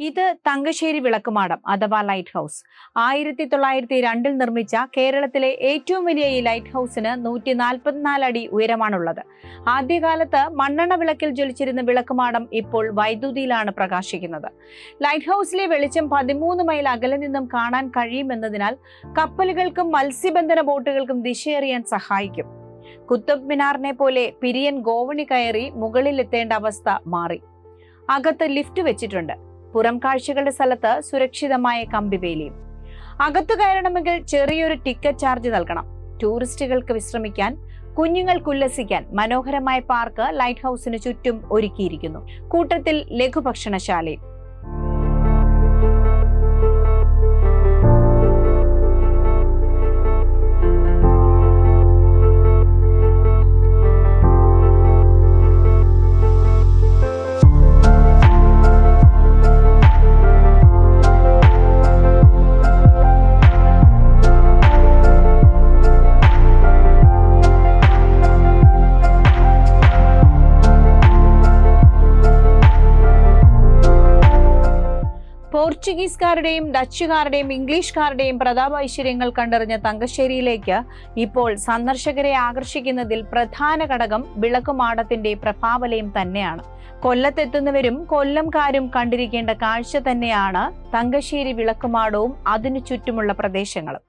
ഇത് തങ്കശ്ശേരി വിളക്കുമാടം അഥവാ light house ആയിരത്തി തൊള്ളായിരത്തി രണ്ടിൽ നിർമ്മിച്ച കേരളത്തിലെ ഏറ്റവും വലിയ ഈ ലൈറ്റ് ഹൗസിന് നൂറ്റി നാൽപ്പത്തിനാല് അടി ഉയരമാണുള്ളത്. ആദ്യകാലത്ത് മണ്ണെണ്ണ വിളക്കിൽ ജ്വലിച്ചിരുന്ന വിളക്കുമാടം ഇപ്പോൾ വൈദ്യുതിയിലാണ് പ്രകാശിക്കുന്നത്. ലൈറ്റ് ഹൗസിലെ വെളിച്ചം പതിമൂന്ന് മൈൽ അകലെ നിന്നും കാണാൻ കഴിയുമെന്നതിനാൽ കപ്പലുകൾക്കും മത്സ്യബന്ധന ബോട്ടുകൾക്കും ദിശയറിയാൻ സഹായിക്കും. കുത്തബ് മിനാറിനെ പോലെ പിരിയൻ ഗോവണി കയറി മുകളിലെത്തേണ്ട അവസ്ഥ മാറി. അകത്ത് ലിഫ്റ്റ് വെച്ചിട്ടുണ്ട്. പുറം കാഴ്ചകളുടെ സ്ഥലത്ത് സുരക്ഷിതമായ കമ്പിവേലിയും അകത്തു കയറണമെങ്കിൽ ചെറിയൊരു ടിക്കറ്റ് ചാർജ് നൽകണം. ടൂറിസ്റ്റുകൾക്ക് വിശ്രമിക്കാൻ കുഞ്ഞുങ്ങൾക്ക് ഉല്ലസിക്കാൻ മനോഹരമായ പാർക്ക് ലൈറ്റ് ഹൗസിന് ചുറ്റും ഒരുക്കിയിരിക്കുന്നു. കൂട്ടത്തിൽ ലഘുഭക്ഷണശാലയും. പോർച്ചുഗീസുകാരുടെയും ഡച്ചുകാരുടെയും ഇംഗ്ലീഷുകാരുടെയും പ്രതാപ ഐശ്വര്യങ്ങൾ കണ്ടറിഞ്ഞ തങ്കശ്ശേരിയിലേക്ക് ഇപ്പോൾ സന്ദർശകരെ ആകർഷിക്കുന്നതിൽ പ്രധാന ഘടകം വിളക്കുമാടത്തിന്റെ പ്രഭാവലയം തന്നെയാണ്. കൊല്ലത്തെത്തുന്നവരും കൊല്ലംകാരും കണ്ടിരിക്കേണ്ട കാഴ്ച തന്നെയാണ് തങ്കശ്ശേരി വിളക്കുമാടവും അതിനു ചുറ്റുമുള്ള പ്രദേശങ്ങളും.